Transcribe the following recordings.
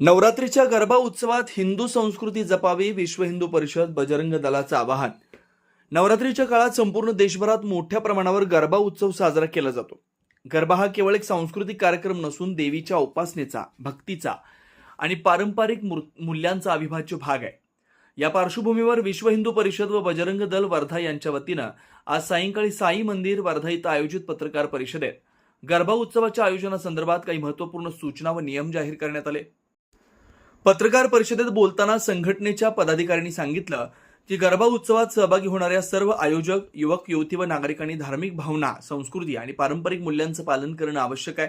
नवरात्रीच्या गरबा उत्सवात हिंदू संस्कृती जपावी विश्व हिंदू परिषद बजरंग दलाचं आवाहन. नवरात्रीच्या काळात संपूर्ण देशभरात मोठ्या प्रमाणावर गरबा उत्सव साजरा केला जातो. गरबा हा केवळ एक सांस्कृतिक कार्यक्रम नसून देवीच्या उपासनेचा भक्तीचा आणि पारंपरिक मूल्यांचा अविभाज्य भाग आहे. या पार्श्वभूमीवर विश्व हिंदू परिषद व बजरंग दल वर्धा यांच्या वतीनं आज सायंकाळी साई मंदिर वर्धा इथं आयोजित पत्रकार परिषदेत गरबा उत्सवाच्या आयोजनासंदर्भात काही महत्त्वपूर्ण सूचना व नियम जाहीर करण्यात आले. पत्रकार परिषदेत बोलताना संघटनेच्या पदाधिकाऱ्यांनी सांगितलं की गरबा उत्सवात सहभागी होणाऱ्या सर्व आयोजक युवक युवती व नागरिकांनी धार्मिक भावना संस्कृती आणि पारंपरिक मूल्यांचं पालन करणं आवश्यक आहे.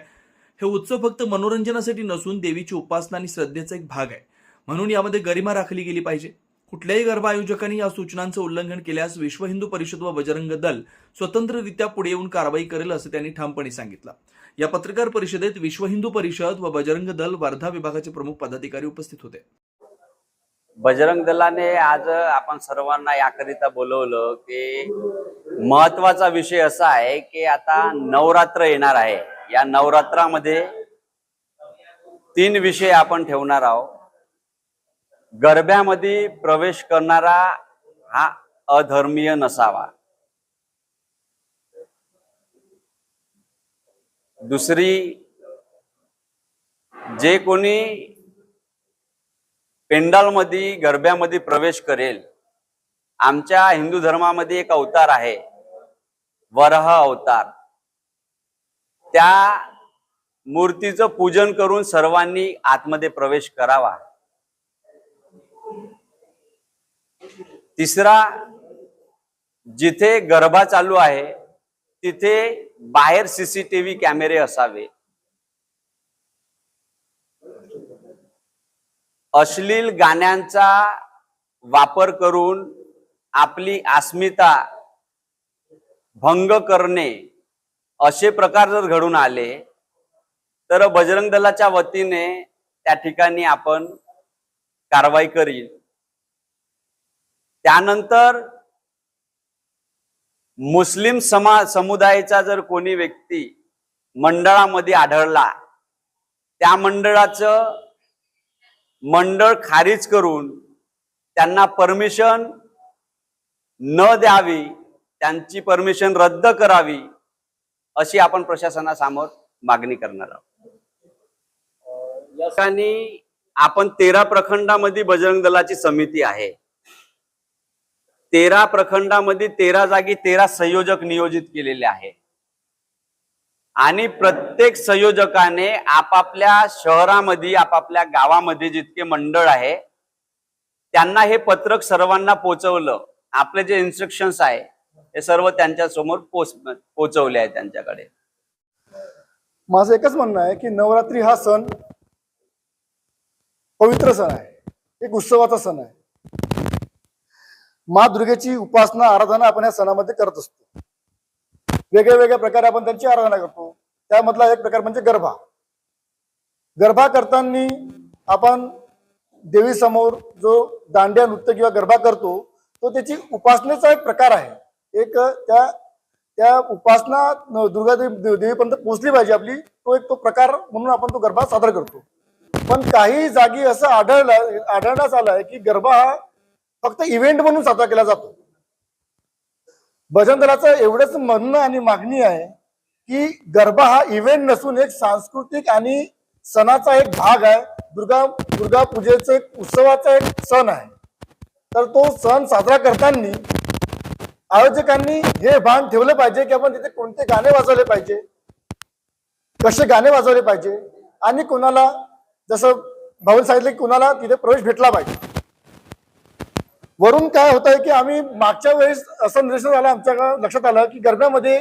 हे उत्सव फक्त मनोरंजनासाठी नसून देवीची उपासना आणि श्रद्धेचा एक भाग आहे. म्हणून यामध्ये गरिमा राखली गेली पाहिजे. कुठल्याही गरबा आयोजकांनी या सूचनांचं उल्लंघन केल्यास विश्व हिंदू परिषद व बजरंग दल स्वतंत्ररित्या पुढे येऊन कारवाई करेल असं त्यांनी ठामपणे सांगितलं. या पत्रकार परिषदेत विश्व हिंदू परिषद व बजरंग दल वर्धा विभागाचे प्रमुख पदाधिकारी उपस्थित होते. बजरंग दलाने आज आपण सर्वांना याकरिता बोलवलं की महत्त्वाचा विषय असा आहे की आता नवरात्र येणार आहे. या नवरात्रामध्ये तीन विषय आपण ठेवणार आहोत. गरब्यामध्ये प्रवेश करणारा हा अधर्मीय नसावा. दुसरी जे कोणी पेंडालमध्ये गरब्यामध्ये प्रवेश करेल आमच्या हिंदू धर्मामध्ये एक अवतार आहे वरह अवतार. त्या मूर्तीचं पूजन करून सर्वांनी आतमध्ये प्रवेश करावा. तिसरा जिथे गरबा चालू आहे तिथे बाहेर सीसीटीव्ही कॅमेरे असावे. अश्लील गाण्यांचा वापर करून आपली अस्मिता भंग करणे असे प्रकार जर घडून आले तर बजरंग दलाच्या वतीने त्या ठिकाणी आपण कारवाई करील त्यानंतर मुस्लिम समा समुदायाचा जर कोणी व्यक्ती मंडळामध्ये आढळला त्या मंडळाचं मंडळ खारिज करून त्यांना परमिशन न द्यावी त्यांची परमिशन रद्द करावी अशी आपण प्रशासनासमोर मागणी करणार आहोत. आपण तेरा प्रखंडामध्ये बजरंग दलाची समिती आहे. तेरा प्रखंडामध्ये तेरा जागी तेरा संयोजक नियोजित केलेले आहे आणि प्रत्येक संयोजकाने आपापल्या शहरामध्ये आपापल्या गावामध्ये जितके मंडळ आहे त्यांना हे पत्रक सर्वांना पोचवलं. आपले जे इन्स्ट्रक्शन्स आहे हे सर्व त्यांच्यासमोर पोच पोचवले आहे त्यांच्याकडे. माझं एकच म्हणणं आहे की नवरात्री हा सण पवित्र सण आहे. एक उत्सवाचा सण आहे. मा दुर्गेची उपासना आराधना आपण या सणामध्ये करत असतो. वेगळ्या वेगळ्या प्रकारे आपण त्यांची आराधना करतो. त्यामधला एक प्रकार म्हणजे गरबा. गरबा करताना आपण देवीसमोर जो दांड्या नृत्य किंवा गरबा करतो तो त्याची उपासनेचा एक प्रकार आहे. एक त्या त्या उपासना दुर्गादेवी देवीपर्यंत पोहोचली पाहिजे आपली तो एक तो प्रकार म्हणून आपण तो गरबा सादर करतो. पण काही जागी असं आढळलं आढळण्यास आलंय की गरबा हा फक्त इव्हेंट म्हणून साजरा केला जातो. भजन दलाचं एवढंच म्हणणं आणि मागणी आहे की गरबा हा इव्हेंट नसून एक सांस्कृतिक आणि सणाचा एक भाग आहे. दुर्गा दुर्गा पूजेचं एक उत्सवाचा एक सण आहे. तर तो सण साजरा करताना आयोजकांनी हे भान ठेवलं पाहिजे की आपण तिथे कोणते गाणे वाजवले पाहिजे कसे गाणे वाजवले पाहिजे आणि कोणाला जसं भाऊ सांगितलं की कोणाला तिथे प्रवेश भेटला पाहिजे. वरून काय होत आहे की आम्ही मागच्या वेळेस असं निदर्शन झालं आमच्या लक्षात आलं की गरब्यामध्ये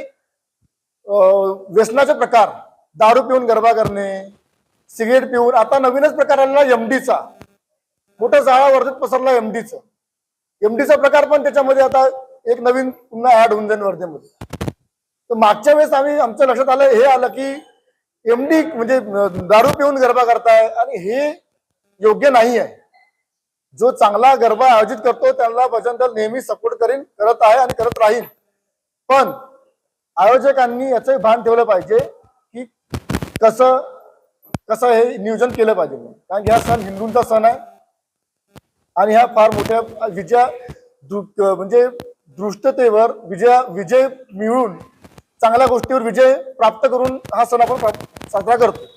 व्यसनाचे प्रकार दारू पिऊन गरबा करणे सिगरेट पिऊन आता नवीनच प्रकार आलेला एमडीचा मोठा जाळा वर्धेत पसरला एमडीचा एमडीचा प्रकार पण त्याच्यामध्ये आता एक नवीन पुन्हा ऍड होऊन जाईल वर्धेमध्ये. तर मागच्या वेळेस आम्ही आमच्या लक्षात आलं हे आलं की एमडी म्हणजे दारू पिऊन गरबा करताय आणि हे योग्य नाही आहे जो चांगला गरबा आयोजित करतो त्याला भजन दल नेहमी सपोर्ट करीन करत आहे आणि करत राहील. पण आयोजकांनी याचं भान ठेवलं पाहिजे की कसं कसं हे नियोजन केलं पाहिजे. कारण की हा सण हिंदूंचा सण आहे. आणि ह्या फार मोठ्या विजया दृ- म्हणजे दृष्टतेवर विजया विजय मिळून चांगल्या गोष्टीवर विजय प्राप्त करून हा सण आपण साजरा करतो.